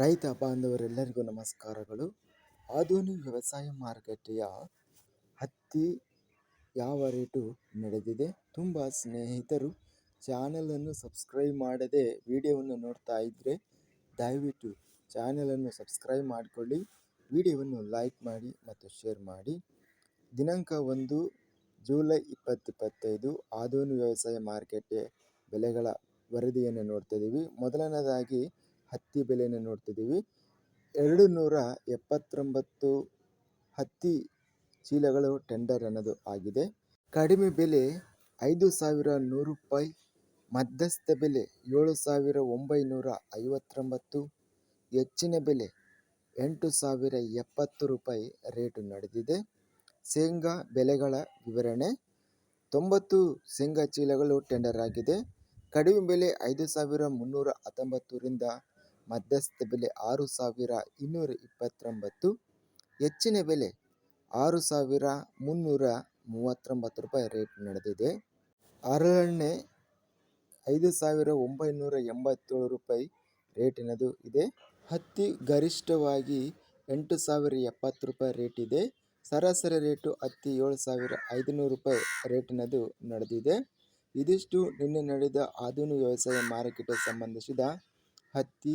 ರೈತ ಬಾಂಧವರೆಲ್ಲರಿಗೂ ನಮಸ್ಕಾರಗಳು. ಆಧುನಿಕ ವ್ಯವಸಾಯ ಮಾರುಕಟ್ಟೆಯ ಹತ್ತಿ ಯಾವ ರೇಟು ನಡೆದಿದೆ? ತುಂಬ ಸ್ನೇಹಿತರು ಚಾನಲನ್ನು ಸಬ್ಸ್ಕ್ರೈಬ್ ಮಾಡದೆ ವಿಡಿಯೋವನ್ನು ನೋಡ್ತಾ ಇದ್ದರೆ ದಯವಿಟ್ಟು ಚಾನಲನ್ನು ಸಬ್ಸ್ಕ್ರೈಬ್ ಮಾಡಿಕೊಳ್ಳಿ, ವಿಡಿಯೋವನ್ನು ಲೈಕ್ ಮಾಡಿ ಮತ್ತು ಶೇರ್ ಮಾಡಿ. ದಿನಾಂಕ ಒಂದು, ಜೂಲೈ ಇಪ್ಪತ್ತಿಪ್ಪತ್ತೈದು ಆಧುನಿಕ ವ್ಯವಸಾಯ ಮಾರುಕಟ್ಟೆ ಬೆಲೆಗಳ ವರದಿಯನ್ನು ನೋಡ್ತಾ ಇದ್ದೀವಿ ಮೊದಲನೇದಾಗಿ ಹತ್ತಿ ಬೆಲೆಯನ್ನು ನೋಡ್ತಿದ್ದೀವಿ. ಎರಡು ನೂರ ಎಪ್ಪತ್ತೊಂಬತ್ತು ಹತ್ತಿ ಚೀಲಗಳು ಟೆಂಡರ್ ಅನ್ನೋದು ಆಗಿದೆ. ಕಡಿಮೆ ಬೆಲೆ ಐದು ಸಾವಿರ ನೂರು ರೂಪಾಯಿ, ಮಧ್ಯಸ್ಥ ಬೆಲೆ ಏಳು ಸಾವಿರ ಒಂಬೈನೂರ ಐವತ್ತೊಂಬತ್ತು ಹೆಚ್ಚಿನ ಬೆಲೆ ಎಂಟು ಸಾವಿರ ಎಪ್ಪತ್ತು ರೂಪಾಯಿ ರೇಟು ನಡೆದಿದೆ. ಶೇಂಗಾ ಬೆಲೆಗಳ ವಿವರಣೆ, ತೊಂಬತ್ತು ಶೇಂಗಾ ಚೀಲಗಳು ಟೆಂಡರ್ ಆಗಿದೆ. ಕಡಿಮೆ ಬೆಲೆ ಐದು ಸಾವಿರ ಮುನ್ನೂರ ಹತ್ತೊಂಬತ್ತರಿಂದ ಮಧ್ಯಸ್ಥ ಬೆಲೆ ಆರು ಸಾವಿರ ಇನ್ನೂರ ಇಪ್ಪತ್ತೊಂಬತ್ತು. ಹೆಚ್ಚಿನ ಬೆಲೆ ಆರು ಸಾವಿರ ಮುನ್ನೂರ ಮೂವತ್ತೊಂಬತ್ತು ರೂಪಾಯಿ ರೇಟ್ ನಡೆದಿದೆ. ಹರಳೆಣ್ಣೆ ಐದು ಸಾವಿರ ಒಂಬೈನೂರ ಎಂಬತ್ತೇಳು ರೂಪಾಯಿ ರೇಟಿನದು ಇದೆ. ಹತ್ತಿ ಗರಿಷ್ಠವಾಗಿ ಎಂಟು ಸಾವಿರ ಎಪ್ಪತ್ತು ರೂಪಾಯಿ ರೇಟ್ ಇದೆ ಸರಾಸರಿ ರೇಟು ಹತ್ತಿ ಏಳು ಸಾವಿರ ಐದುನೂರು ರೂಪಾಯಿ ರೇಟಿನದು ನಡೆದಿದೆ. ಇದಿಷ್ಟು ನಿನ್ನೆ ನಡೆದ ಆಧುನಿಕ ವ್ಯವಸಾಯ ಮಾರುಕಟ್ಟೆ ಸಂಬಂಧಿಸಿದ ಹತ್ತಿ